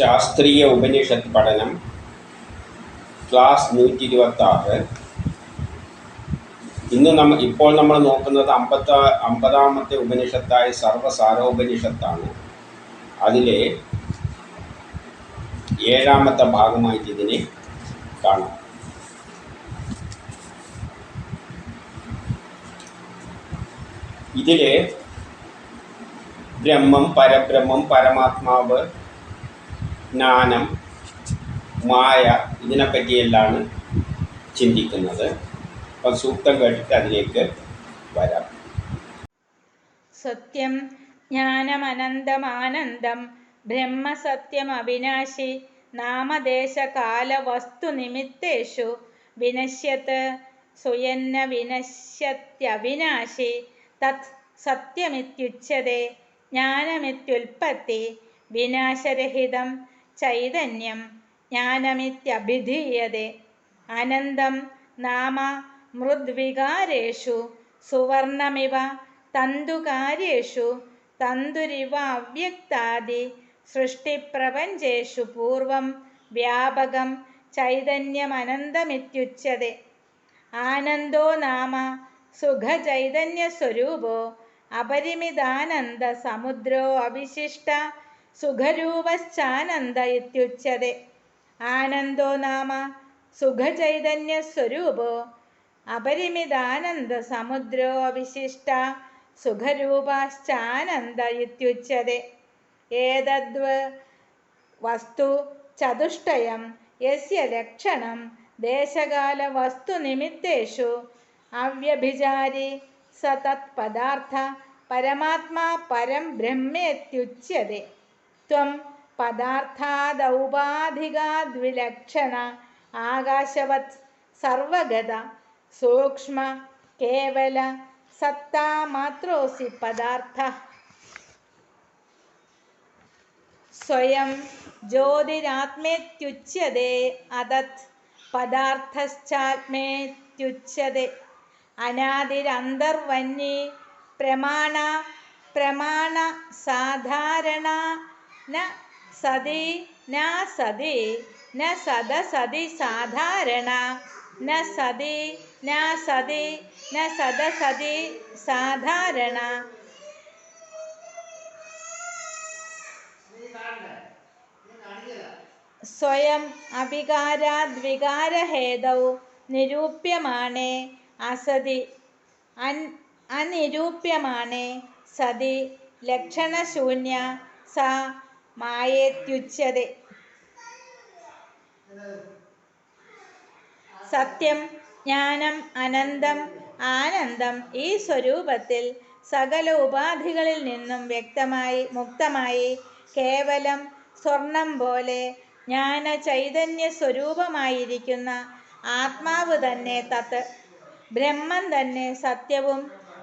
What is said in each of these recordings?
ശാസ്ത്രീയ ഉപനിഷത്ത് പഠനം ക്ലാസ് നൂറ്റി ഇരുപത്തി ആറ് ഇന്ന് നമ്മ ഇപ്പോൾ നമ്മൾ നോക്കുന്നത് അമ്പത്ത അമ്പതാമത്തെ ഉപനിഷത്തായ സർവസാരോപനിഷത്താണ്. അതിലെ ഏഴാമത്തെ ഭാഗമായിട്ട് ഇതിനെ കാണാം. ഇതിലെ ബ്രഹ്മം പരബ്രഹ്മം പരമാത്മാവ് ജ്ഞാനം മായ ഇതിനെപ്പറ്റിയെല്ലാം ചിന്തിക്കുന്നത്. അപ്പം സൂക്തം കേട്ടിട്ട് അതിലേക്ക് വരാം. സത്യം ജ്ഞാനമനന്തമാനന്ദം ബ്രഹ്മസത്യം അവിനാശി നാമദേശകാലവസ്തുനിമിത്തേഷു വിനശ്യത്ത് സുയന്ന വിനശ്യത്യവിനാശി തത് സത്യമിത്യുച്യത്തെ ജ്ഞാനമിത്യുൽപ്പത്തി വിനാശരഹിതം ചൈതന്യം ജ്ഞാനമിത്യഭിധീയത്തെ അനന്തം നാമ മൃദ്വികാരേഷു സുവർണമിവ തന്തുകാര്യേഷു തന്തുരിവ അവ്യക്താദി സൃഷ്ടിപ്രപഞ്ചേഷു പൂർവം വ്യാപകം ചൈതന്യമനന്തമിത്യുച്യത്തെ ആനന്ദോ നാമ സുഖചൈതന്യസ്വരൂപോ അപരിമിതാനന്ദ സമുദ്രോ അവിശിഷ്ട സുഖരൂപശ്ചാനന്ദ ആനന്ദോ നാമ സുഖചൈതന്യസ്വരൂപോ. അപരിമിതാനന്ദസമുദ്രോ വിശിഷ്ട സുഖരൂപാശ്ചാനന്ദ ഇത്യുച്യത്തെ ഏതദ്വ് വസ്തു ചതുഷ്ടയം യസ്യ ലക്ഷണം ദേശകാലവസ്തുനിമിത്തേഷു അവ്യഭിചാരി സ തത്പദാർത്ഥ പരമാത്മാ പരം ബ്രഹ്മേത്യുച്യത്തെ ത്വം പദാർത്ഥാദൗപാധികാദ്വിലക്ഷണ ആകാശവത് സർവഗത സൂക്ഷ്മ കേവല സത്താ മാത്രോസി പദാർത്ഥ. സ്വയം ജ്യോതിരാത്മേത്യുച്യതേ അതത് പദാർത്ഥശ്ചാത്മേത്യുച്യതേ. അനാദിരന്തർവന്യേ പ്രമാണ പ്രമാണ സാധാരണ ന സതി ന സതി ന സദസതി സാധാരണ. ന സതി ന സതി ന സദസതി സാധാരണ. സ്വയം അവികാരാദ്വികാരഹേതൗ നിരൂപ്യമാണേ. അസതി അൻ അനിരൂപ്യമാണേ. സതി ലക്ഷണശൂന്യ സ മായേത്യുച്യത്തെ സത്യം ജ്ഞാനം അനന്തം ആനന്ദം ഈ സ്വരൂപത്തിൽ സകല ഉപാധികളിൽ നിന്നും വ്യക്തമായി മുക്തമായി കേവലം സ്വർണം പോലെ ജ്ഞാന ചൈതന്യ സ്വരൂപമായിരിക്കുന്ന ആത്മാവ് തന്നെ തത്ത് ബ്രഹ്മം തന്നെ സത്യവും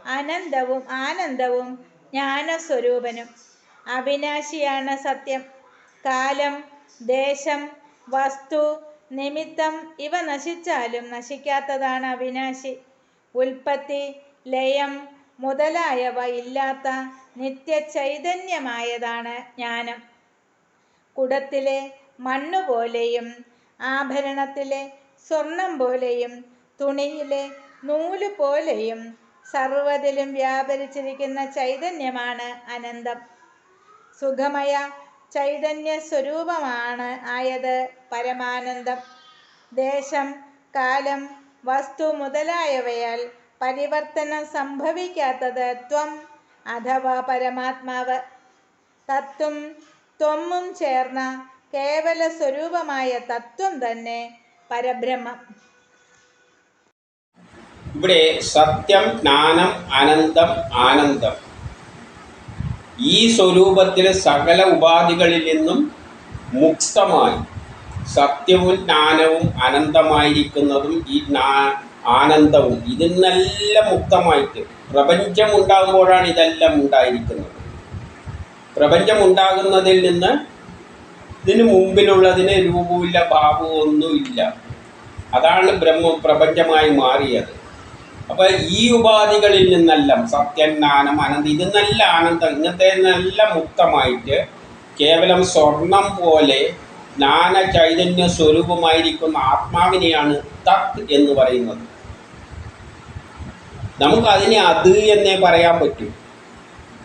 അനന്തവും ആനന്ദവും ജ്ഞാനസ്വരൂപനും. അവിനാശിയാണ് സത്യം. കാലം ദേശം വസ്തു നിമിത്തം ഇവ നശിച്ചാലും നശിക്കാത്തതാണ് അവിനാശി. ഉൽപ്പത്തി ലയം മുതലായവ ഇല്ലാത്ത നിത്യചൈതന്യമായതാണ് ജ്ഞാനം. കുടത്തിലെ മണ്ണ് പോലെയും ആഭരണത്തിലെ സ്വർണം പോലെയും തുണിയിലെ നൂൽ പോലെയും സർവതിലും വ്യാപരിച്ചിരിക്കുന്ന ചൈതന്യമാണ് അനന്തം. സുഖമയ ചൈതന്യ സ്വരൂപമാണ് ആയത് പരമാനന്ദം. ദേശം കാലം വസ്തു മുതലായവയാൽ പരിവർത്തനം സംഭവിക്കാത്തത് ത്വം അഥവാ പരമാത്മാവ്. തത്വം ത്വമ്മും ചേർന്ന കേവല സ്വരൂപമായ തത്വം തന്നെ പരബ്രഹ്മം. ഇവിടെ സത്യം ജ്ഞാനം അനന്തം ആനന്ദം ഈ സ്വരൂപത്തിൽ സകല ഉപാധികളിൽ നിന്നും മുക്തമായി സത്യവും ജ്ഞാനവും അനന്തമായിരിക്കുന്നതും ഈ ആനന്ദവും ഇതിൽ നിന്നെല്ലാം മുക്തമായിട്ട് പ്രപഞ്ചം ഉണ്ടാകുമ്പോഴാണ് ഇതെല്ലാം ഉണ്ടായിരിക്കുന്നത്. പ്രപഞ്ചം ഉണ്ടാകുന്നതിൽ നിന്ന് ഇതിന് മുമ്പിലുള്ളതിന് രൂപമില്ല ഭാവവും ഒന്നുമില്ല അതാണ് ബ്രഹ്മ പ്രപഞ്ചമായി മാറിയത്. അപ്പൊ ഈ ഉപാധികളിൽ നിന്നെല്ലാം സത്യജ്ഞാനം അനന്ത ഇത് നല്ല ആനന്ദം ഇങ്ങനത്തെ നല്ല മുക്തമായിട്ട് കേവലം സ്വർണം പോലെ ജ്ഞാന ചൈതന്യ സ്വരൂപമായിരിക്കുന്ന ആത്മാവിനെയാണ് തത് എന്ന് പറയുന്നത്. നമുക്ക് അതിനെ അത് എന്നേ പറയാൻ പറ്റും.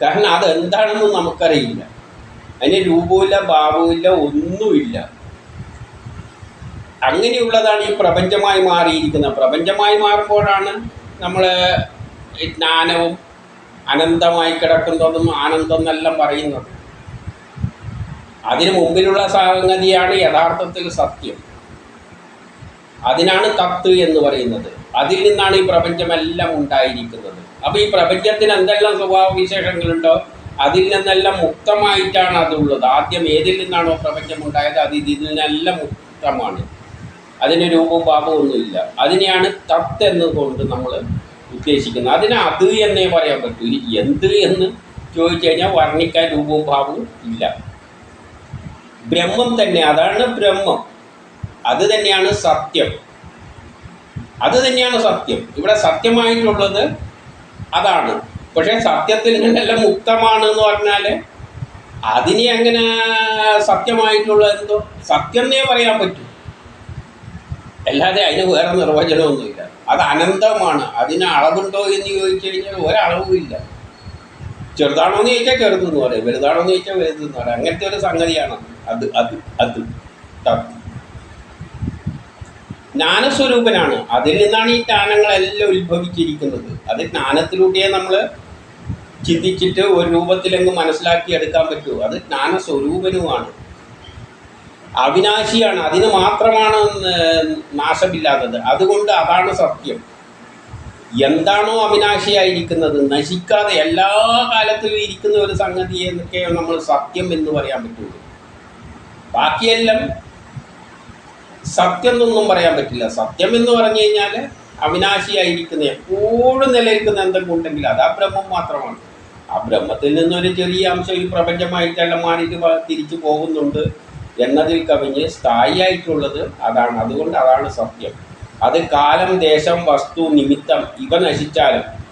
കാരണം അതെന്താണെന്ന് നമുക്കറിയില്ല. അതിന് രൂപമില്ല ഭാവമില്ല ഒന്നുമില്ല. അങ്ങനെയുള്ളതാണ് ഈ പ്രപഞ്ചമായി മാറിയിരിക്കുന്നത്. പ്രപഞ്ചമായി മാറുമ്പോഴാണ് നമ്മൾ ജ്ഞാനവും അനന്തമായി കിടക്കുന്നതും ആനന്ദം എന്നെല്ലാം പറയുന്നത്. അതിനു മുമ്പിലുള്ള സംഗതിയാണ് യഥാർത്ഥത്തിൽ സത്യം. അതിനാണ് തത്ത് എന്ന് പറയുന്നത്. അതിൽ നിന്നാണ് ഈ പ്രപഞ്ചമെല്ലാം ഉണ്ടായിരിക്കുന്നത്. അപ്പോൾ ഈ പ്രപഞ്ചത്തിന് എന്തെല്ലാം സ്വഭാവ വിശേഷങ്ങളുണ്ടോ അതിൽ നിന്നെല്ലാം മുക്തമായിട്ടാണ് അതുള്ളത്. ആദ്യം ഏതിൽ നിന്നാണോ പ്രപഞ്ചം ഉണ്ടായത് അത് ഇതിൽ നിന്നെല്ലാം മുക്തമാണ്. അതിന് രൂപവും പാപവും ഒന്നുമില്ല അതിനെയാണ് തത്ത് എന്നതുകൊണ്ട് നമ്മൾ ഉദ്ദേശിക്കുന്നത്. അതിന് അത് എന്നേ പറയാൻ പറ്റൂ. എന്ത് എന്ന് ചോദിച്ചു കഴിഞ്ഞാൽ വർണിക്കാൻ രൂപവും ഭാവവും ഇല്ല. ബ്രഹ്മം തന്നെ അതാണ് ബ്രഹ്മം. അത് തന്നെയാണ് സത്യം. അത് തന്നെയാണ് സത്യം. ഇവിടെ സത്യമായിട്ടുള്ളത് അതാണ്. പക്ഷേ സത്യത്തിൽ നിന്നെല്ലാം മുക്തമാണ് എന്ന് പറഞ്ഞാൽ അതിനെ അങ്ങനെ സത്യമായിട്ടുള്ള എന്തോ? സത്യം എന്നേ പറയാൻ പറ്റൂ. അല്ലാതെ അതിന് വേറെ നിർവചനമൊന്നുമില്ല. അത് അനന്തമാണ്. അതിന് അളവുണ്ടോ എന്ന് ചോദിച്ചു കഴിഞ്ഞാൽ ഒരളവും ഇല്ല. ചെറുതാണോ എന്ന് ചോദിച്ചാൽ ചെറുതെന്ന് പറയും. വലുതാണോ എന്ന് ചോദിച്ചാൽ വലുതെന്ന് പറയും. അങ്ങനത്തെ ഒരു സംഗതിയാണ് അത് അത് അത്. ജ്ഞാനസ്വരൂപനാണ്. അതിൽ നിന്നാണ് ഈ ജ്ഞാനങ്ങളെല്ലാം ഉത്ഭവിച്ചിരിക്കുന്നത്. അത് ജ്ഞാനത്തിലൂടെ നമ്മൾ ചിന്തിച്ചിട്ട് ഒരു രൂപത്തിലെങ്ങും മനസ്സിലാക്കി എടുക്കാൻ പറ്റൂ അത് ജ്ഞാനസ്വരൂപനുമാണ്. അവിനാശിയാണ്. അതിന് മാത്രമാണ് നാശമില്ലാത്തത്. അതുകൊണ്ട് അതാണ് സത്യം. എന്താണോ അവിനാശിയായിരിക്കുന്നത്? നശിക്കാതെ എല്ലാ കാലത്തിലും ഇരിക്കുന്ന ഒരു സംഗതിയെ എന്നൊക്കെ നമ്മൾ സത്യം എന്ന് പറയാൻ പറ്റുള്ളൂ. ബാക്കിയെല്ലാം സത്യം എന്നൊന്നും പറയാൻ പറ്റില്ല. സത്യം എന്ന് പറഞ്ഞു കഴിഞ്ഞാൽ അവിനാശിയായിരിക്കുന്ന എപ്പോഴും നിലനിൽക്കുന്ന എന്തെങ്കിലും ഉണ്ടെങ്കിൽ അത് ആ ബ്രഹ്മം മാത്രമാണ്. ആ ബ്രഹ്മത്തിൽ നിന്നൊരു ചെറിയ അംശം ഈ പ്രപഞ്ചമായിട്ടെല്ലാം മാറിയിട്ട് തിരിച്ചു പോകുന്നുണ്ട്. എന്നതിൽ കവിഞ്ഞ് സ്ഥായിയായിട്ടുള്ളത് അതാണ്. അതുകൊണ്ട് അതാണ് സത്യം. അത് കാലം ദേശം വസ്തു നിമിത്തം ഇവ നശിച്ചാലും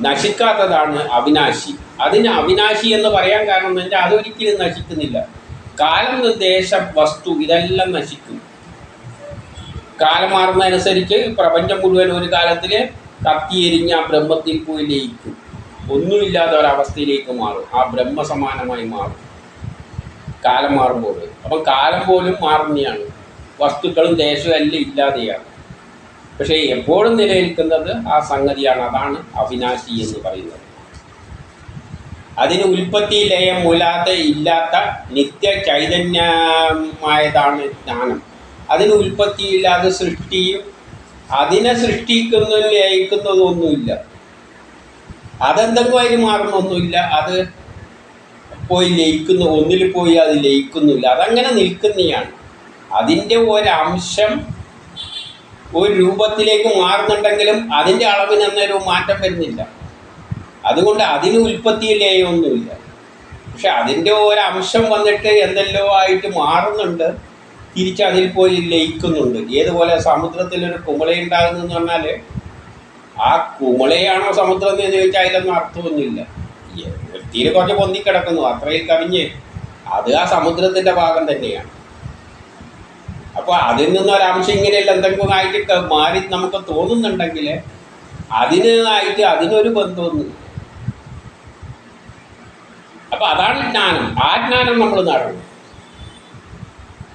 നശിക്കാത്തതാണ് അവിനാശി. അതിന് അവിനാശി എന്ന് പറയാൻ കാരണം എന്ന് വെച്ചാൽ അതൊരിക്കലും നശിക്കുന്നില്ല. കാലം ദേശം വസ്തു ഇതെല്ലാം നശിക്കും. കാലം മാറുന്നതനുസരിച്ച് പ്രപഞ്ചം മുഴുവൻ ഒരു കാലത്തിൽ കത്തിയെരിഞ്ഞ ആ ബ്രഹ്മത്തിൽ പോയി ലയിക്കും. ഒന്നുമില്ലാത്ത ഒരവസ്ഥയിലേക്ക് മാറും. ആ ബ്രഹ്മസമാനമായി മാറും. കാലം മാറുമ്പോൾ അപ്പം കാലം പോലും മാറുന്നതാണ് വസ്തുക്കളും ദേശവും എല്ലാം ഇല്ലാതെയാണ്. പക്ഷേ എപ്പോഴും നിലനിൽക്കുന്നത് ആ സംഗതിയാണ്. അതാണ് അവിനാശി എന്ന് പറയുന്നത്. അതിന് ഉൽപ്പത്തി ലയം മൂലാത്ത ഇല്ലാത്ത നിത്യ ചൈതന്യമായതാണ് ജ്ഞാനം. അതിന് ഉൽപ്പത്തിയില്ലാതെ സൃഷ്ടിയും അതിനെ സൃഷ്ടിക്കുന്നതിൽ ലയിക്കുന്നതൊന്നുമില്ല. അതെന്തെങ്കിലും അതിന് മാറുന്നൊന്നുമില്ല. അത് പോയി ലയിക്കുന്നു ഒന്നിൽ പോയി അത് ലയിക്കുന്നില്ല. അതങ്ങനെ നിൽക്കുന്നതാണ് അതിന്റെ ഒരംശം ഒരു രൂപത്തിലേക്ക് മാറുന്നുണ്ടെങ്കിലും അതിന്റെ അളവിന് അന്നേരവും മാറ്റം വരുന്നില്ല. അതുകൊണ്ട് അതിന് ഉൽപ്പത്തിയിലേയൊന്നുമില്ല പക്ഷെ അതിന്റെ ഒരംശം വന്നിട്ട് എന്തെല്ലോ ആയിട്ട് മാറുന്നുണ്ട്. തിരിച്ച് അതിൽ പോയി ലയിക്കുന്നുണ്ട്. ഏതുപോലെ സമുദ്രത്തിൽ സമുദ്രത്തിലൊരു കുമളയുണ്ടാകുന്നതെന്ന് പറഞ്ഞാൽ ആ കുമളയാണോ സമുദ്രം എന്ന് ചോദിച്ചാൽ അതിലൊന്നും അർത്ഥമൊന്നുമില്ല. തീരെ കുറച്ച് പൊന്തിക്കിടക്കുന്നു അത്രയിൽ കവിഞ്ഞ്. അത് ആ സമുദ്രത്തിന്റെ ഭാഗം തന്നെയാണ്. അപ്പോൾ അതിൽ നിന്ന് ഒരംശം ഇങ്ങനെയല്ല. എന്തെങ്കിലും ആയിട്ട് മാറി നമുക്ക് തോന്നുന്നുണ്ടെങ്കിൽ അതിന് ആയിട്ട് അതിനൊരു ബന്ധമൊന്നും അപ്പൊ അതാണ് ജ്ഞാനം. ആ ജ്ഞാനം നമ്മൾ നടണം.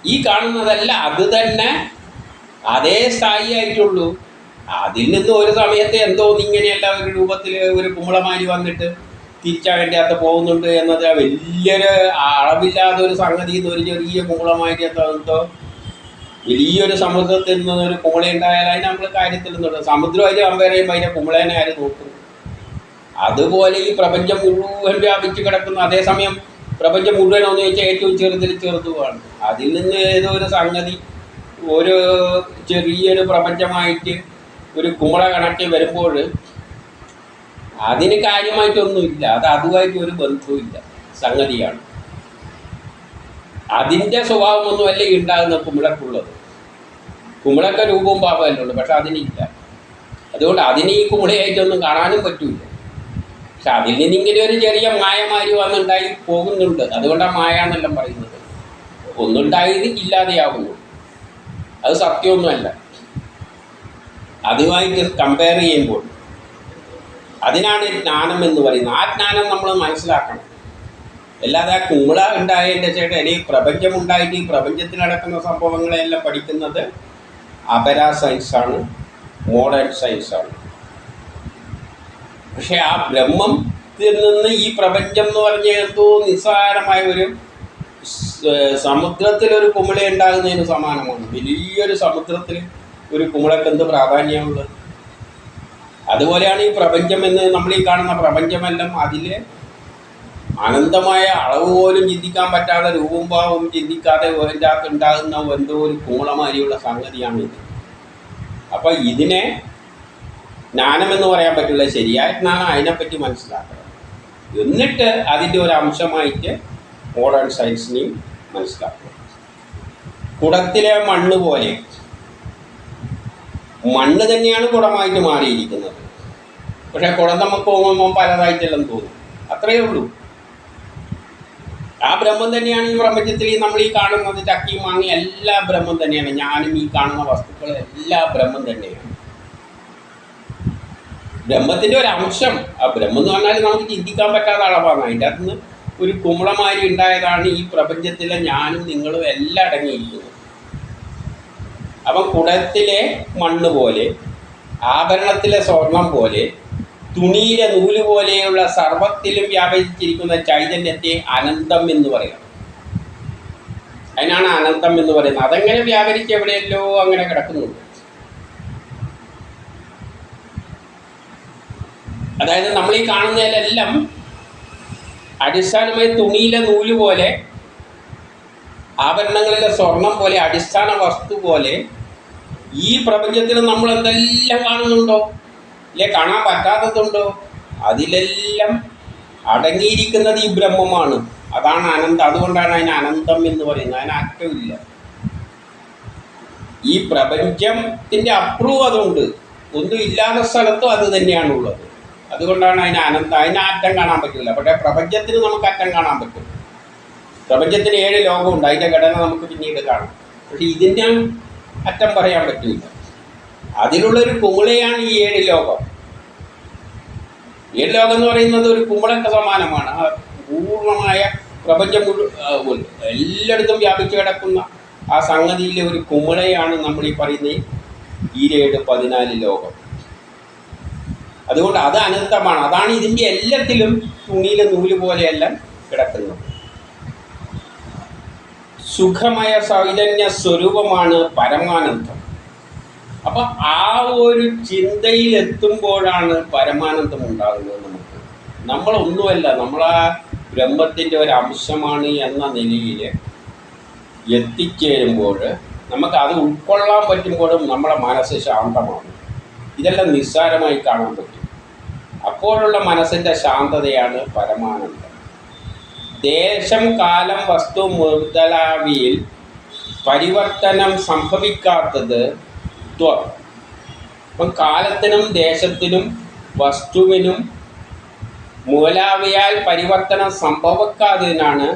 ഈ കാണുന്നതല്ല അത് തന്നെ അതേ സ്ഥായി ആയിട്ടുള്ളൂ അതിൽ നിന്ന് ഒരു സമയത്ത് എന്തോ ഇങ്ങനെയല്ല ഒരു രൂപത്തിൽ ഒരു കുമ്പളമാരി വന്നിട്ട് തിരിച്ചാ അത് പോകുന്നുണ്ട് എന്നത് വലിയൊരു അളവില്ലാത്ത ഒരു സംഗതി എന്ന് ഒരു ചെറിയ കുമ്പളമാരി എന്തോ വലിയൊരു സമുദ്രത്തിൽ നിന്ന് ഒരു കുമള ഉണ്ടായാൽ അതിന് നമ്മൾ കാര്യത്തിൽ നിന്നുണ്ട് സമുദ്രമായിട്ട് കമ്പയർ ചെയ്യുമ്പോൾ അതിന്റെ കുമളേനെ ആര് നോക്കും? അതുപോലെ ഈ പ്രപഞ്ചം മുഴുവൻ വ്യാപിച്ച് കിടക്കുന്ന അതേസമയം പ്രപഞ്ചം മുഴുവൻ ഒന്ന് ചോദിച്ചാൽ ഏറ്റവും ചെറുതിൽ ചെറുതുമാണ് അതിൽ നിന്ന് ഏതോ ഒരു സംഗതി ഒരു ചെറിയൊരു പ്രപഞ്ചമായിട്ട് ഒരു കുമള കണക്കി വരുമ്പോൾ അതിന് കാര്യമായിട്ടൊന്നുമില്ല. അത് അതുമായിട്ട് ഒരു ബന്ധവുമില്ല. സംഗതിയാണ്. അതിന്റെ സ്വഭാവമൊന്നുമല്ല ഈ ഉണ്ടാകുന്ന കുമിളക്കുള്ളത്. കുമിളൊക്കെ രൂപവും പാപമല്ലേ ഉള്ളൂ പക്ഷെ അതിനില്ല. അതുകൊണ്ട് അതിന് ഈ കുമിളയായിട്ടൊന്നും കാണാനും പറ്റില്ല പക്ഷെ അതിൽ നിന്ന് ഇങ്ങനെ ഒരു ചെറിയ മായമാരി വന്നുണ്ടായി പോകുന്നുണ്ട്. അതുകൊണ്ടാണ് മായ എന്നെല്ലാം പറയുന്നത്. ഒന്നുണ്ടായത് ഇല്ലാതെയാകുന്നു അത് സത്യമൊന്നുമല്ല. അതുമായിട്ട് കമ്പയർ ചെയ്യുമ്പോൾ അതിനാണ് ജ്ഞാനം എന്ന് പറയുന്നത്. ആ ജ്ഞാനം നമ്മൾ മനസ്സിലാക്കണം. അല്ലാതെ ആ കുമ്പള ഉണ്ടായതിന്റെ ചേട്ടൻ അല്ലെങ്കിൽ പ്രപഞ്ചം ഉണ്ടായിട്ട് ഈ പ്രപഞ്ചത്തിൽ നടക്കുന്ന സംഭവങ്ങളെല്ലാം പഠിക്കുന്നത് അപരാ സയൻസാണ് മോഡേൺ സയൻസാണ് പക്ഷെ ആ ബ്രഹ്മത്തിൽ നിന്ന് ഈ പ്രപഞ്ചം എന്ന് പറഞ്ഞ എന്തോ നിസ്സാരമായ ഒരു സമുദ്രത്തിലൊരു കുമിള ഉണ്ടാകുന്നതിന് സമാനമാണ്. വലിയൊരു സമുദ്രത്തിൽ ഒരു കുമിളക്ക് എന്ത് പ്രാധാന്യമുള്ളത്? അതുപോലെയാണ് ഈ പ്രപഞ്ചം എന്ന് നമ്മൾ ഈ കാണുന്ന പ്രപഞ്ചമെല്ലാം അതിലെ അനന്തമായ അളവ് പോലും ചിന്തിക്കാൻ പറ്റാതെ രൂപം ഭാവം ചിന്തിക്കാതെ എന്റെ അകത്ത് ഉണ്ടാകുന്ന എന്തോ ഒരു കൂളമാരിയുള്ള സംഗതിയാണ് ഇത്. അപ്പൊ ഇതിനെ ജ്ഞാനമെന്ന് പറയാൻ പറ്റില്ല ശരിയായ ജ്ഞാനം അതിനെപ്പറ്റി മനസ്സിലാക്കണം. എന്നിട്ട് അതിന്റെ ഒരു അംശമായിട്ട് മോഡേൺ സയൻസിനെയും മനസ്സിലാക്കണം. കുടത്തിലെ മണ്ണ് പോലെ മണ്ണ് തന്നെയാണ് കുടമായിട്ട് മാറിയിരിക്കുന്നത്. പക്ഷേ കുടം നമുക്ക് പോകുമ്പോൾ പലതായിട്ടെല്ലാം തോന്നും. അത്രയേ ഉള്ളൂ. ആ ബ്രഹ്മം തന്നെയാണ് ഈ പ്രപഞ്ചത്തിൽ നമ്മൾ ഈ കാണുന്നത്. ചക്കിയും മാങ്ങി എല്ലാ ബ്രഹ്മം തന്നെയാണ്. ഞാനും ഈ കാണുന്ന വസ്തുക്കൾ എല്ലാ ബ്രഹ്മം തന്നെയാണ്. ബ്രഹ്മത്തിന്റെ ഒരു അംശം ആ ബ്രഹ്മം എന്ന് പറഞ്ഞാൽ നമുക്ക് ചിന്തിക്കാൻ പറ്റാത്ത അളവാണ്. അതിന്റെ അകത്ത് നിന്ന് ഒരു കുമ്പളമാരി ഉണ്ടായതാണ് ഈ പ്രപഞ്ചത്തിലെ ഞാനും നിങ്ങളും എല്ലാം അടങ്ങിയിരിക്കുന്നത്. അപ്പം കുടത്തിലെ മണ്ണ് പോലെ ആഭരണത്തിലെ സ്വർണം പോലെ തുണിയിലെ നൂൽ പോലെയുള്ള സർവത്തിലും വ്യാപിച്ചിരിക്കുന്ന ചൈതന്യത്തെ അനന്തം എന്ന് പറയാം അതിനാണ് അനന്തം എന്ന് പറയുന്നത്. അതെങ്ങനെ വ്യാപരിച്ച് എവിടെയല്ലോ അങ്ങനെ കിടക്കുന്നുണ്ട്. അതായത് നമ്മൾ ഈ കാണുന്നതിലെല്ലാം അടിസ്ഥാനമായി തുണിയിലെ നൂൽ പോലെ ആഭരണങ്ങളിലെ സ്വർണം പോലെ അടിസ്ഥാന വസ്തു പോലെ ഈ പ്രപഞ്ചത്തിൽ നമ്മൾ എന്തെല്ലാം കാണുന്നുണ്ടോ? ഇല്ലേ കാണാൻ പറ്റാത്തതുണ്ടോ? അതിലെല്ലാം അടങ്ങിയിരിക്കുന്നത് ഈ ബ്രഹ്മമാണ്. അതാണ് അനന്തം. അതുകൊണ്ടാണ് അതിന് അനന്തം എന്ന് പറയുന്നത്. അതിന് അറ്റമില്ല ഈ പ്രപഞ്ചത്തിന്റെ അപ്രൂവ് അതുണ്ട്. ഒന്നും ഇല്ലാത്ത സ്ഥലത്തും അത് തന്നെയാണുള്ളത്. അതുകൊണ്ടാണ് അതിന് അനന്തം. അതിന് അറ്റം കാണാൻ പറ്റില്ല. പക്ഷേ പ്രപഞ്ചത്തിന് നമുക്ക് അറ്റം കാണാൻ പറ്റും. പ്രപഞ്ചത്തിന് ഏഴ് ലോകമുണ്ട്. അതിന്റെ ഘടന നമുക്ക് പിന്നീട് കാണാം. പക്ഷെ ഇതിന്റെ അറ്റം പറയാൻ പറ്റില്ല. അതിലുള്ളൊരു കുമിളയാണ് ഈ ഏഴ് ലോകം. ഏഴ് ലോകം എന്ന് പറയുന്നത് ഒരു കുമിളക്ക് സമാനമാണ്. ആ പൂർണമായ പ്രപഞ്ചം മുഴുവൻ എല്ലായിടത്തും വ്യാപിച്ചു കിടക്കുന്ന ആ സംഗതിയിലെ ഒരു കുമിളയാണ് നമ്മൾ ഈ പറയുന്ന ഈരേഴ് പതിനാല് ലോകം. അതുകൊണ്ട് അത് അനന്തമാണ്. അതാണ് ഇതിന്റെ എല്ലാത്തിലും തുണിയിലെ നൂൽ പോലെയെല്ലാം കിടക്കുന്നത്. സുഖമയ ചൈതന്യ സ്വരൂപമാണ് പരമാനന്ദം. അപ്പൊ ആ ഒരു ചിന്തയിൽ എത്തുമ്പോഴാണ് പരമാനന്ദം ഉണ്ടാകുന്നത് നമുക്ക്. നമ്മളൊന്നുമല്ല നമ്മളാ ബ്രഹ്മത്തിന്റെ ഒരു അംശമാണ് എന്ന നിലയിൽ എത്തിച്ചേരുമ്പോൾ നമുക്ക് അത് ഉൾക്കൊള്ളാൻ പറ്റുമ്പോഴും നമ്മുടെ മനസ്സ് ശാന്തമാണ് ഇതെല്ലാം നിസ്സാരമായി കാണാൻ പറ്റും. അപ്പോഴുള്ള മനസ്സിന്റെ ശാന്തതയാണ് പരമാനന്ദം. ദേശം കാലം വസ്തു മുതലാവിയിൽ പരിവർത്തനം സംഭവിക്കാത്തത് ത്വ. അപ്പം കാലത്തിനും ദേശത്തിനും വസ്തുവിനും മൂലാവിയാൽ പരിവർത്തനം സംഭവിക്കാത്തതിനാണ്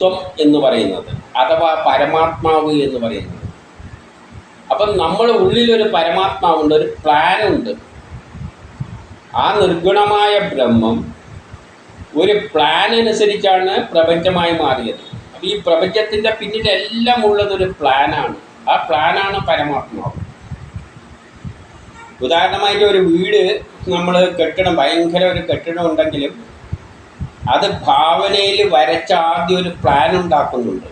ത്വം എന്ന് പറയുന്നത് അഥവാ പരമാത്മാവ് എന്ന് പറയുന്നത്. അപ്പം നമ്മുടെ ഉള്ളിലൊരു പരമാത്മാവുണ്ട് ഒരു പ്ലാനുണ്ട് ആ നിർഗുണമായ ബ്രഹ്മം ഒരു പ്ലാൻ അനുസരിച്ചാണ് പ്രപഞ്ചമായി മാറിയത്. അപ്പം ഈ പ്രപഞ്ചത്തിന്റെ പിന്നിലെല്ലാം ഉള്ളത് ഒരു പ്ലാനാണ് ആ പ്ലാനാണ് പരമാത്മാവ്. ഉദാഹരണമായിട്ട് ഒരു വീട് നമ്മൾ കെട്ടിടം ഭയങ്കര ഒരു കെട്ടിടം ഉണ്ടെങ്കിലും അത് ഭാവനയിൽ വരച്ച ആദ്യം ഒരു പ്ലാൻ ഉണ്ടാക്കുന്നുണ്ട്.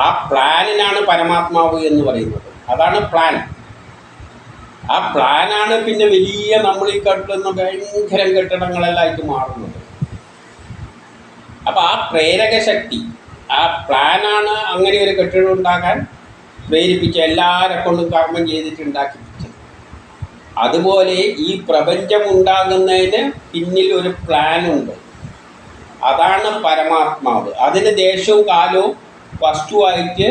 ആ പ്ലാനിനാണ് പരമാത്മാവ് എന്ന് പറയുന്നത്. അതാണ് പ്ലാൻ ആ പ്ലാനാണ് പിന്നെ വലിയ നമ്മൾ ഈ കെട്ടുന്ന ഭയങ്കര കെട്ടിടങ്ങളെല്ലാം മാറുന്നത്. അപ്പോൾ ആ പ്രേരക ശക്തി ആ പ്ലാനാണ് അങ്ങനെ ഒരു കെട്ടിടം ഉണ്ടാകാൻ പ്രേരിപ്പിച്ച എല്ലാവരെ കൊണ്ടും കർമ്മം ചെയ്തിട്ട് ഉണ്ടാക്കിപ്പിച്ചത് അതുപോലെ ഈ പ്രപഞ്ചം ഉണ്ടാകുന്നതിന് പിന്നിൽ ഒരു പ്ലാനുണ്ട് അതാണ് പരമാത്മാവ്. അതിന് ദേശവും കാലവും വസ്തുവായിട്ട്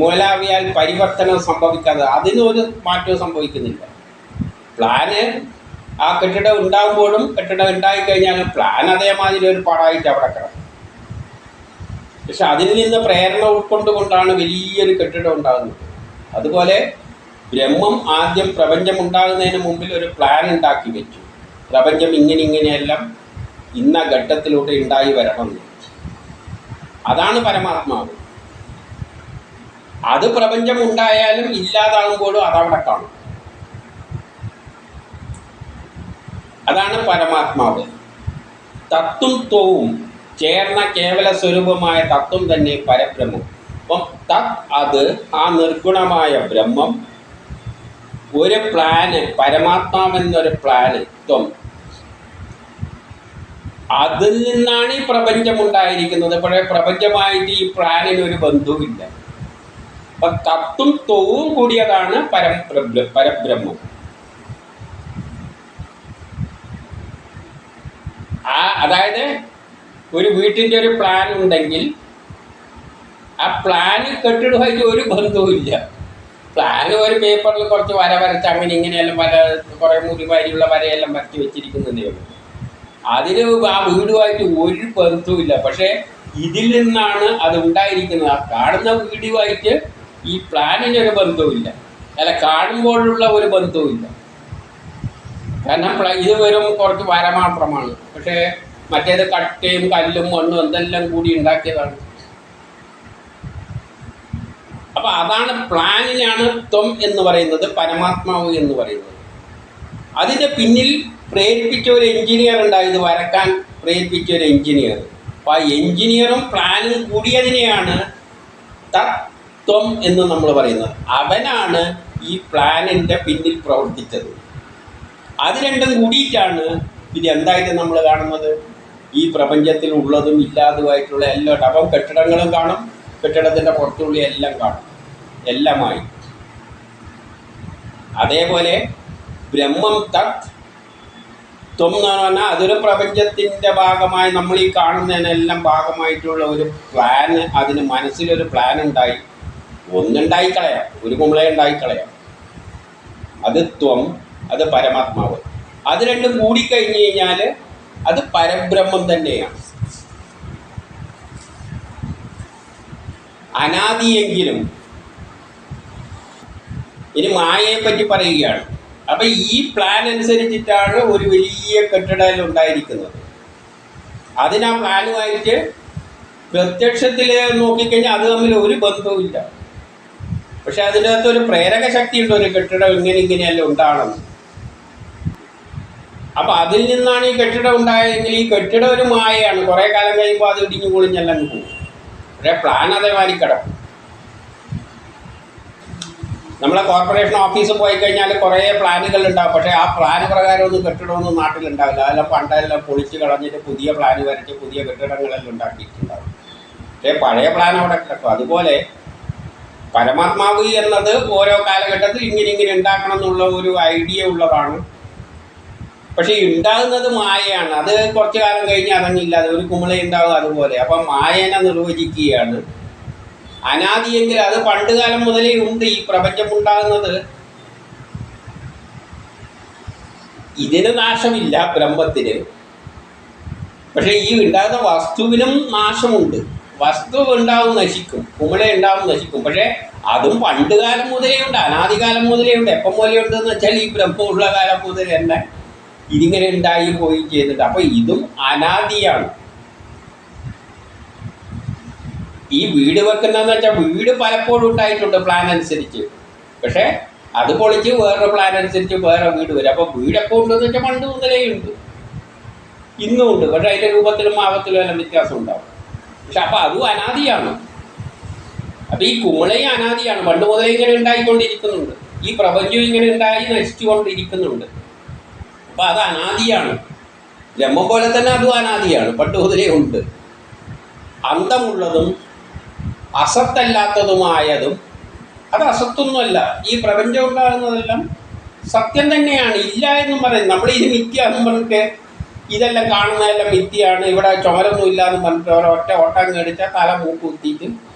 മൂലാവിയാൽ പരിവർത്തനം സംഭവിക്കാതെ അതിനൊരു മാറ്റവും സംഭവിക്കുന്നില്ല. പ്ലാന് ആ കെട്ടിടം ഉണ്ടാകുമ്പോഴും കെട്ടിടം ഉണ്ടായിക്കഴിഞ്ഞാൽ പ്ലാൻ അതേമാതിരി ഒരു പാടായിട്ട് അവിടെ കിടക്കും. പക്ഷെ അതിൽ നിന്ന് പ്രേരണ ഉൾക്കൊണ്ടുകൊണ്ടാണ് വലിയൊരു കെട്ടിടം ഉണ്ടാകുന്നത്. അതുപോലെ ബ്രഹ്മം ആദ്യം പ്രപഞ്ചം ഉണ്ടാകുന്നതിന് മുമ്പിൽ ഒരു പ്ലാൻ ഉണ്ടാക്കി വെച്ചു. പ്രപഞ്ചം ഇങ്ങനെ ഇങ്ങനെയെല്ലാം ഇന്ന ഘട്ടത്തിലൂടെ ഉണ്ടായി വരണം അതാണ് പരമാത്മാവ്. അത് പ്രപഞ്ചം ഉണ്ടായാലും ഇല്ലാതാകുമ്പോഴും അതവിടെ കാണും. അതാണ് പരമാത്മാവ്. തത്വം ത്വവും ചേർന്ന കേവല സ്വരൂപമായ തത്വം തന്നെ പരബ്രഹ്മം. അപ്പം തത് അത് ആ നിർഗുണമായ ബ്രഹ്മം ഒരു പ്ലാന് പരമാത്മാവെന്നൊരു പ്ലാന് ത്വം അതിൽ നിന്നാണ് ഈ പ്രപഞ്ചം ഉണ്ടായിരിക്കുന്നത്. പക്ഷേ പ്രപഞ്ചമായിട്ട് ഈ പ്ലാനിന് ഒരു ബന്ധവുമില്ല. അപ്പൊ തത്തും തൊവും കൂടിയതാണ് പരം പരബ്രഹ്മം. ആ അതായത് ഒരു വീട്ടിന്റെ ഒരു പ്ലാൻ ഉണ്ടെങ്കിൽ ആ പ്ലാന് കെട്ടിടമായിട്ട് ഒരു ബന്ധവുമില്ല പ്ലാന് ഒരു പേപ്പറിൽ കുറച്ച് വര വരച്ച് അങ്ങനെ ഇങ്ങനെയെല്ലാം വര കുറേ മുറി വാരിയുള്ള വരയെല്ലാം വരച്ച് വെച്ചിരിക്കുന്നതേ ഉള്ളൂ. അതിന് ആ വീടുമായിട്ട് ഒരു ബന്ധവുമില്ല. പക്ഷേ ഇതിൽ നിന്നാണ് അത് ഉണ്ടായിരിക്കുന്നത്. ആ കാണുന്ന വീടുമായിട്ട് ഈ പ്ലാനിന് ഒരു ബന്ധവുമില്ല. അല്ല കാണുമ്പോഴുള്ള ഒരു ബന്ധവുമില്ല. കാരണം ഇത് വെറും കുറച്ച് വര മാത്രമാണ്. പക്ഷേ മറ്റേത് കട്ടയും കല്ലും മണ്ണും എന്തെല്ലാം കൂടി ഉണ്ടാക്കിയതാണ്. അപ്പൊ അതാണ് പ്ലാനിനാണ് ത്വം എന്ന് പറയുന്നത് പരമാത്മാവ് എന്ന് പറയുന്നത്. അതിന്റെ പിന്നിൽ പ്രേരിപ്പിച്ച ഒരു എഞ്ചിനീയർ ഉണ്ടായത് വരക്കാൻ പ്രേരിപ്പിച്ച ഒരു എഞ്ചിനീയർ. അപ്പൊ ആ എഞ്ചിനീയറും പ്ലാനും കൂടിയതിനെയാണ് തത്വം എന്ന് നമ്മൾ പറയുന്നത്. അവനാണ് ഈ പ്ലാനിന്റെ പിന്നിൽ പ്രവർത്തിച്ചത്. അത് രണ്ടും കൂടിയിട്ടാണ് ഇത് എന്തായിട്ട് നമ്മൾ കാണുന്നത്? ഈ പ്രപഞ്ചത്തിൽ ഉള്ളതും ഇല്ലാതുമായിട്ടുള്ള എല്ലാ അപ്പം കെട്ടിടങ്ങളും കാണും. കെട്ടിടത്തിന്റെ പുറത്തുള്ള എല്ലാം കാണും. എല്ലാമായി. അതേപോലെ ബ്രഹ്മം തത് ത്വം എന്ന് പറഞ്ഞാൽ അതൊരു പ്രപഞ്ചത്തിന്റെ ഭാഗമായി നമ്മൾ ഈ കാണുന്നതിനെല്ലാം ഭാഗമായിട്ടുള്ള ഒരു പ്ലാൻ അതിന് മനസ്സിലൊരു പ്ലാൻ ഉണ്ടായി. ഒന്നുണ്ടായി കളയാം ഒരു കുമ്പളെ ഉണ്ടായി കളയാം അത് ത്വം അത് പരമാത്മാവ്. അത് രണ്ടും കൂടിക്കഴിഞ്ഞ് കഴിഞ്ഞാൽ അത് പരബ്രഹ്മം തന്നെയാണ്. അനാദിയെങ്കിലും ഇനി മായയെ പറ്റി പറയുകയാണ്. അപ്പൊ ഈ പ്ലാൻ അനുസരിച്ചിട്ടാണ് ഒരു വലിയ കെട്ടിടം ഉണ്ടായിരിക്കുന്നത്. അതിനാ പ്ലാനുമായിട്ട് പ്രത്യക്ഷത്തിൽ നോക്കിക്കഴിഞ്ഞാൽ അത് തമ്മിൽ ഒരു ബന്ധവുമില്ല. പക്ഷെ അതിനകത്ത് ഒരു പ്രേരക ശക്തി ഉണ്ട് ഒരു കെട്ടിടം ഇങ്ങനെ ഇങ്ങനെയല്ല ഉണ്ടാകണം. അപ്പൊ അതിൽ നിന്നാണ് ഈ കെട്ടിടം ഉണ്ടായതെങ്കിൽ ഈ കെട്ടിടം ഒരു മായയാണ്. കുറെ കാലം കഴിയുമ്പോൾ അത് ഇടിഞ്ഞു പൊളിഞ്ഞെല്ലാം പോകും. പക്ഷേ പ്ലാൻ അതേമാതിരി കിടക്കും. നമ്മളെ കോർപ്പറേഷൻ ഓഫീസിൽ പോയി കഴിഞ്ഞാൽ കുറേ പ്ലാനുകൾ ഉണ്ടാവും. പക്ഷേ ആ പ്ലാൻ പ്രകാരം ഒന്നും കെട്ടിടമൊന്നും നാട്ടിലുണ്ടാവില്ല. അതെല്ലാം പണ്ടെല്ലാം പൊളിച്ച് കളഞ്ഞിട്ട് പുതിയ പ്ലാൻ വരച്ച് പുതിയ കെട്ടിടങ്ങളെല്ലാം ഉണ്ടാക്കിയിട്ടുണ്ടാവും. പക്ഷേ പഴയ പ്ലാൻ അവിടെ കിടക്കും. അതുപോലെ പരമാത്മാവ് എന്നത് ഓരോ കാലഘട്ടത്തിൽ ഇങ്ങനെ ഇങ്ങനെ ഉണ്ടാക്കണം എന്നുള്ള ഒരു ഐഡിയ ഉള്ളതാണ്. പക്ഷെ ഉണ്ടാകുന്നത് മായയാണ്. അത് കുറച്ചു കാലം കഴിഞ്ഞ് അതങ്ങില്ലാതെ ഒരു കുമിള ഉണ്ടാവും അതുപോലെ. അപ്പം മായനെ നിർവചിക്കുകയാണ്. അനാദിയെങ്കിൽ അത് പണ്ട് കാലം മുതലേ ഉണ്ട് ഈ പ്രപഞ്ചം ഉണ്ടാകുന്നത്. ഇതിന് നാശമില്ല ബ്രഹ്മത്തിന്. പക്ഷെ ഈ ഉണ്ടാകുന്ന വസ്തുവിനും നാശമുണ്ട്. വസ്തു ഉണ്ടാവും നശിക്കും. കുമിള ഉണ്ടാവും നശിക്കും. പക്ഷേ അതും പണ്ട് കാലം മുതലേ ഉണ്ട്. അനാദികാലം മുതലേ ഉണ്ട്. എപ്പം മുതലേ ഉണ്ടെന്ന് വെച്ചാൽ ഈ ബ്രഹ്മമുള്ള കാലം മുതൽ തന്നെ ഇതിങ്ങനെ ഉണ്ടായി പോയി ചെയ്തിട്ട് അപ്പൊ ഇതും അനാദിയാണ്. ഈ വീട് വെക്കുന്നതെന്ന് വെച്ചാൽ വീട് പലപ്പോഴും ഉണ്ടായിട്ടുണ്ട് പ്ലാൻ അനുസരിച്ച്. പക്ഷേ അത് പൊളിച്ച് വേറൊരു പ്ലാൻ അനുസരിച്ച് വേറെ വീട് വരും. അപ്പോൾ വീടൊക്കെ ഉണ്ടെന്ന് വെച്ചാൽ പണ്ട് മുതലേ ഉണ്ട്. ഇന്നും ഉണ്ട്. പക്ഷേ അതിന്റെ രൂപത്തിലും ഭാവത്തിലും എല്ലാം വ്യത്യാസം ഉണ്ടാവും. പക്ഷെ അപ്പോൾ അതും അനാദിയാണ്. അപ്പം ഈ കുമിളയും അനാദിയാണ്. പണ്ട് മുതലേ ഇങ്ങനെ ഉണ്ടായിക്കൊണ്ടിരിക്കുന്നുണ്ട്. ഈ പ്രപഞ്ചം ഇങ്ങനെ ഉണ്ടായി നശിച്ചുകൊണ്ടിരിക്കുന്നുണ്ട്. അപ്പം അത് അനാദിയാണ്. ബ്രഹ്മം പോലെ തന്നെ അതും അനാദിയാണ്. പണ്ട് മുതലേ ഉണ്ട്. അന്തമുള്ളതും അസത്തല്ലാത്തതുമായതും അത് അസത്തൊന്നുമല്ല. ഈ പ്രപഞ്ചം ഉണ്ടാകുന്നതെല്ലാം സത്യം തന്നെയാണ്. ഇല്ല എന്നും പറയുന്നത് നമ്മൾ ഇത് മിഥ്യ എന്നും പറഞ്ഞിട്ട് ഇതെല്ലാം കാണുന്നതെല്ലാം മിഥ്യയാണ് ഇവിടെ ചുമരൊന്നും ഇല്ല എന്ന് പറഞ്ഞിട്ട് ഒറ്റ ഓട്ടം കടിച്ചാൽ തല മൂക്ക് കുത്തിയിട്ട്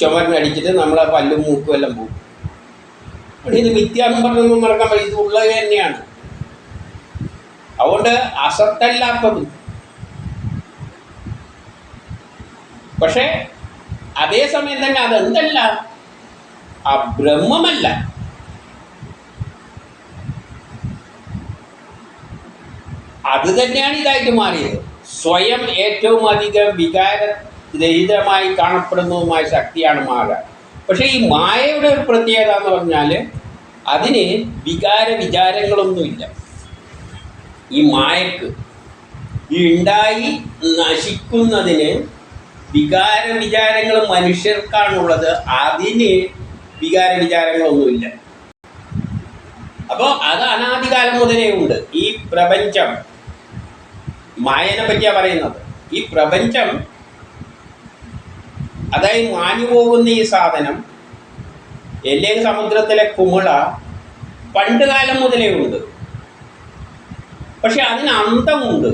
ചുമരിനടിച്ചിട്ട് നമ്മളെ പല്ലും മൂക്കും എല്ലാം പോകും. ഇത് മിഥ്യ എന്നും പറഞ്ഞൊന്നും നടക്കാൻ പറ്റും ഇത് ഉള്ളത് തന്നെയാണ്. അതുകൊണ്ട് അസത്തല്ലാത്തതും. പക്ഷേ അതേസമയം തന്നെ അതെന്തല്ല? ആ ബ്രഹ്മമല്ല. അത് തന്നെയാണ് ഇതായിട്ട് മാറിയത്. സ്വയം ഏറ്റവും അധികം വികാരരഹിതമായി കാണപ്പെടുന്നതുമായ ശക്തിയാണ് മായ പക്ഷെ ഈ മായയുടെ ഒരു പ്രത്യേകത എന്ന് പറഞ്ഞാൽ അതിന് വികാര വിചാരങ്ങളൊന്നുമില്ല ഈ മായക്ക് ഈ ഉണ്ടായി നശിക്കുന്നതിന് വികാര വിചാരങ്ങൾ മനുഷ്യർക്കാണുള്ളത്. അതിന് വികാര വിചാരങ്ങളൊന്നുമില്ല അപ്പോൾ അത് അനാദികാലം മുതലേ ഉണ്ട്. ഈ പ്രപഞ്ചം മായനെ പറ്റിയാ പറയുന്നത്. ഈ പ്രപഞ്ചം അതായത് മാഞ്ഞു പോകുന്ന ഈ സാധനം എല്ലേ സമുദ്രത്തിലെ കുമിള പണ്ട് കാലം മുതലേ ഉണ്ട്. പക്ഷെ അതിന് അന്തമുണ്ട്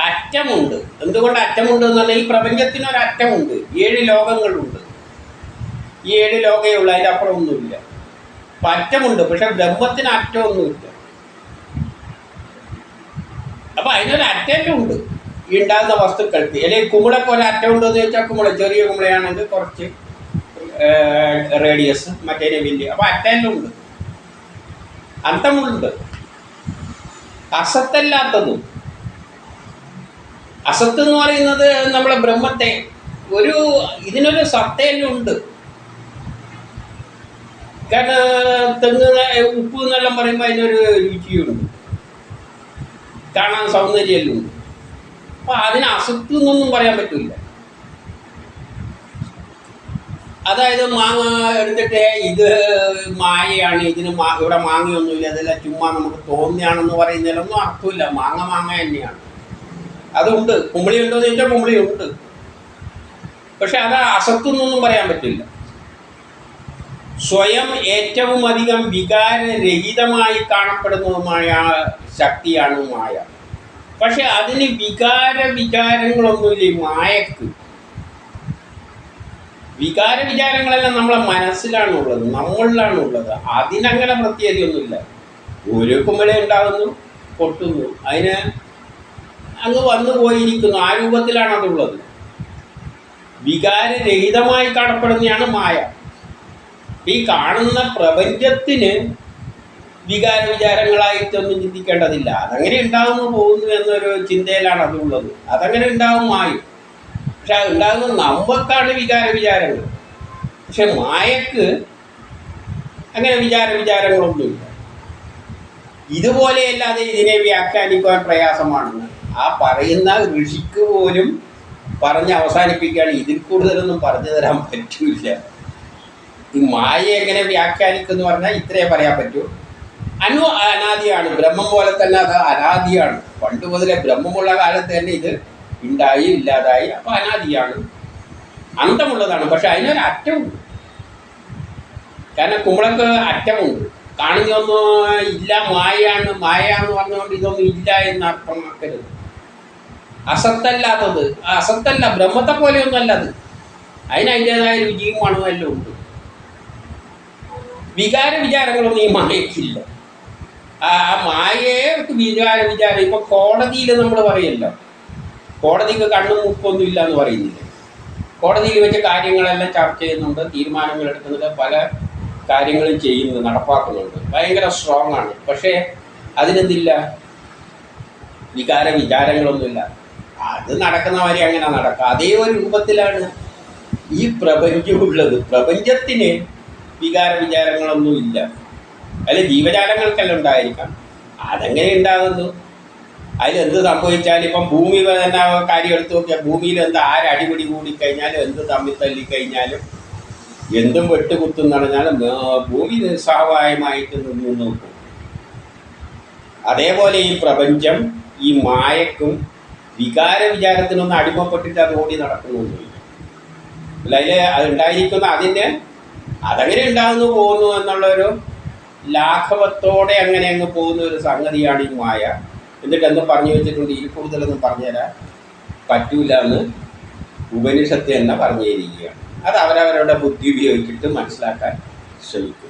അറ്റമുണ്ട്. എന്തുകൊണ്ട് അറ്റമുണ്ട് എന്ന് പറഞ്ഞാൽ ഈ പ്രപഞ്ചത്തിന് ഒരു അറ്റമുണ്ട്. ഏഴ് ലോകങ്ങളുണ്ട്. ഈ ഏഴ് ലോകമേ ഉള്ളൂ അതിന്റെ അപ്പുറമൊന്നുമില്ല അപ്പം അറ്റമുണ്ട് പക്ഷെ ബ്രഹ്മത്തിന് അറ്റമൊന്നുമില്ല. അപ്പം അതിനൊരു അറ്റമുണ്ട് ഈ ഉണ്ടാകുന്ന വസ്തുക്കൾക്ക്. അല്ലെങ്കിൽ കുമിളക്ക് ഒരു അറ്റം ഉണ്ടെന്ന് ചോദിച്ചാൽ കുമിള ചെറിയ കുമിളയാണെങ്കിൽ കുറച്ച് റേഡിയസ് മറ്റേ വലിയ അപ്പൊ അറ്റമുണ്ട് അന്തമുണ്ട്. അസത്തല്ലാത്തതും. അസത്ത് എന്ന് പറയുന്നത് നമ്മളെ ബ്രഹ്മത്തെ ഒരു ഇതിനൊരു സത്തയെല്ലാം ഉണ്ട്. കാരണം തെങ്ങ് ഉപ്പ് എന്നെല്ലാം പറയുമ്പോൾ അതിനൊരു രുചിയുണ്ട്. കാണാൻ സൗന്ദര്യമെല്ലാം? അപ്പൊ അതിന് അസത്ത് എന്നൊന്നും പറയാൻ പറ്റില്ല അതായത് മാങ്ങ എടുത്തിട്ട് ഇത് മായയാണ് ഇതിന് മാ ഇവിടെ മാങ്ങയൊന്നുമില്ല അതെല്ലാം ചുമ്മാ നമുക്ക് തോന്നിയാണെന്ന് പറയുന്നതിലൊന്നും അർത്ഥമില്ല. മാങ്ങ മാങ്ങ തന്നെയാണ്. അതുണ്ട്. കുമ്പളി ഉണ്ടോ എന്ന് ചോദിച്ചാൽ കുമ്പളി ഉണ്ട്. പക്ഷെ അത് അസത്തൊന്നും പറയാൻ പറ്റില്ല. സ്വയം ഏറ്റവും അധികം വികാരരഹിതമായി കാണപ്പെടുന്നതുമായ ശക്തിയാണ് മായ. പക്ഷെ അതിന് വികാര വിചാരങ്ങളൊന്നുമില്ല. ഈ മായക്ക് വികാര വിചാരങ്ങളെല്ലാം നമ്മളെ മനസ്സിലാണുള്ളത് നമ്മളിലാണുള്ളത്. അതിനങ്ങനെ പ്രത്യേകതയൊന്നുമില്ല. ഒരു കുമ്പള ഉണ്ടാകുന്നു പൊട്ടുന്നു. അതിന് അങ്ങ് വന്നു പോയിരിക്കുന്നു. ആ രൂപത്തിലാണ് അതുള്ളത് വികാരരഹിതമായി കാണപ്പെടുന്നതാണ് മായ. ഈ കാണുന്ന പ്രപഞ്ചത്തിന് വികാര വിചാരങ്ങളായിട്ടൊന്നും ചിന്തിക്കേണ്ടതില്ല. അതങ്ങനെ ഉണ്ടാകുന്നു പോകുന്നു എന്നൊരു ചിന്തയിലാണ് അതുള്ളത്. അതങ്ങനെ ഉണ്ടാവും മായും. പക്ഷെ അത് ഉണ്ടാകുന്ന നമുക്കാണ് വികാര വിചാരങ്ങൾ പക്ഷെ മായക്ക് അങ്ങനെ വിചാര വിചാരങ്ങളൊന്നുമില്ല ഇതുപോലെയല്ലാതെ ഇതിനെ വ്യാഖ്യാനിക്കുവാൻ പ്രയാസമാണ് ആ പറയുന്ന ഋഷിക്ക് പോലും പറഞ്ഞ് അവസാനിപ്പിക്കുകയാണ്. ഇതിൽ കൂടുതലൊന്നും പറഞ്ഞു തരാൻ പറ്റില്ല. ഈ മായ എങ്ങനെ വ്യാഖ്യാനിക്കുന്നു പറഞ്ഞാൽ ഇത്രേ പറയാൻ പറ്റൂ. അനു അനാദിയാണ് ബ്രഹ്മം പോലെ തന്നെ അത് അനാദിയാണ്. പണ്ട് മുതലേ ബ്രഹ്മമുള്ള കാലത്ത് തന്നെ ഇത് ഉണ്ടായി ഇല്ലാതായി അപ്പൊ അനാദിയാണ്. അന്തമുള്ളതാണ് പക്ഷെ അതിനൊരു അറ്റമുണ്ട്. കാരണം കുമ്പളക്ക് അറ്റമുണ്ട്. കാണുന്നൊന്നും ഇല്ല മായയാണ് മായ എന്ന് പറഞ്ഞുകൊണ്ട് ഇതൊന്നും ഇല്ല എന്ന് അർത്ഥമാക്കരുത്. അസത്തല്ലാത്തത് അസത്തല്ല ബ്രഹ്മത്തെ പോലെയൊന്നും അല്ലത് അതിന് അതിന്റെതായ രുചിയും മണവും എല്ലാം ഉണ്ട്. വികാര വിചാരങ്ങളൊന്നും ഈ മായക്കില്ല ആ മായയെ വികാര വിചാരം ഇപ്പൊ കോടതിയിൽ നമ്മൾ പറയല്ലോ. കോടതിക്ക് കണ്ണും മുക്കൊന്നും ഇല്ല എന്ന് പറയുന്നില്ല. കോടതിയിൽ വെച്ച് കാര്യങ്ങളെല്ലാം ചർച്ച ചെയ്യുന്നുണ്ട് തീരുമാനങ്ങൾ എടുക്കുന്നുണ്ട് പല കാര്യങ്ങളും ചെയ്യുന്നത് നടപ്പാക്കുന്നുണ്ട്. ഭയങ്കര സ്ട്രോങ് ആണ്. പക്ഷേ അതിനെന്തില്ല? വികാര വിചാരങ്ങളൊന്നുമില്ല അത് നടക്കുന്ന വരെ അങ്ങനെ നടക്കുക അതേ ഒരു രൂപത്തിലാണ് ഈ പ്രപഞ്ചമുള്ളത് പ്രപഞ്ചത്തിന് വികാര വിചാരങ്ങളൊന്നും ഇല്ല. അല്ല ജീവജാലങ്ങൾക്കെല്ലാം ഉണ്ടായിരിക്കാം. അതെങ്ങനെ ഉണ്ടാകുന്നു. അതിലെന്ത് സംഭവിച്ചാലും ഇപ്പം ഭൂമി തന്നെ കാര്യം എടുത്തു നോക്കിയാൽ ഭൂമിയിൽ എന്ത് ആരടിപിടി കൂടിക്കഴിഞ്ഞാലും എന്ത് തമ്മിൽ തല്ലിക്കഴിഞ്ഞാലും എന്തും വെട്ടുകുത്തും നടന്നാലും ആ, ഭൂമി നിസ്സഹായമായിട്ട് നിന്ന് നോക്കും. അതേപോലെ ഈ പ്രപഞ്ചം ഈ മായക്കും വികാര വിചാരത്തിനൊന്നും അടിമപ്പെട്ടിട്ട് അത് ഓടി നടക്കുന്നൊന്നുമില്ല. അതിൽ അതുണ്ടായിരിക്കുന്ന അതിന്റെ അതങ്ങനെ ഉണ്ടാകുന്നു പോകുന്നു എന്നുള്ളൊരു ലാഘവത്തോടെ അങ്ങനെ അങ്ങ് പോകുന്ന ഒരു സംഗതിയാണ് ഈ മായ. എന്നിട്ട് എന്ന് പറഞ്ഞു വെച്ചിട്ടുണ്ട് ഈ കൂടുതലൊന്നും പറഞ്ഞുതരാൻ പറ്റൂല എന്ന് ഉപനിഷത്ത് തന്നെ പറഞ്ഞിരിക്കുകയാണ്. അത് അവരവരുടെ ബുദ്ധി ഉപയോഗിച്ചിട്ട് മനസ്സിലാക്കാൻ ശ്രമിക്കും